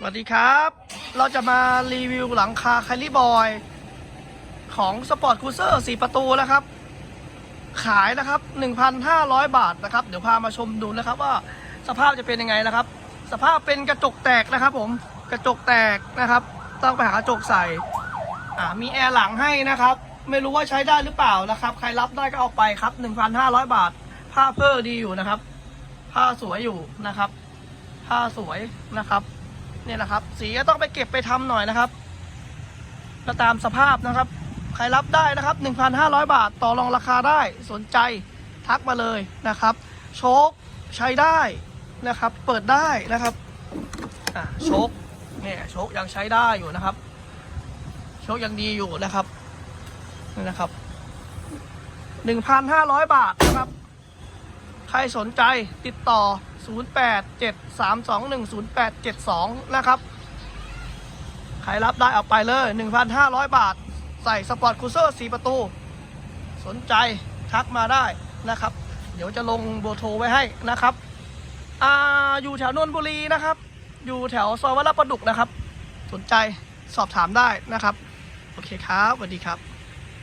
สวัสดีครับ เราจะมารีวิวหลังคาคาลิบอย ของสปอร์ตคูเซอร์4ประตูนะครับ ขายนะครับ 1,500 บาทนะครับ เดี๋ยวพามาชมดูนะครับว่าสภาพจะเป็นยังไงนะครับ สภาพเป็นกระจกแตกนะครับ ผม กระจกแตกนะครับ ต้องไปหากระจกใส่ อ่า มีแอร์หลังให้นะครับ ไม่รู้ว่าใช้ได้หรือเปล่านะครับ ใครรับได้ก็เอาไปครับ 1,500 บาท ผ้าเพอร์ดีอยู่นะครับ ผ้าสวยอยู่นะครับ ผ้าสวยนะครับ เนี่ยนะครับ สีก็ต้องไปเก็บไปทำหน่อยนะครับก็ตามสภาพนะครับ ใครรับได้นะครับ 1,500 บาทต่อรองราคาได้สนใจทักมาเลยนะครับ โชคใช้ได้นะครับ เปิดได้นะครับโชคเนี่ยโชคยังใช้ได้อยู่นะครับ โชคยังดีอยู่นะครับนี่นะครับ1,500 บาทนะครับ ใครสนใจติดต่อ 0873210872 นะครับ ใครรับได้เอาไปเลย 1,500 บาท ใส่สปอร์ตคูเซอร์4ประตู สนใจทักมาได้นะครับ เดี๋ยวจะลงโบอร์โทรไว้ให้นะครับอ่าอยู่แถวนนทบุรีนะครับ อยู่แถวซอยวัดลาประดุกนะครับ สนใจสอบถามได้นะครับ โอเคครับสวัสดีครับ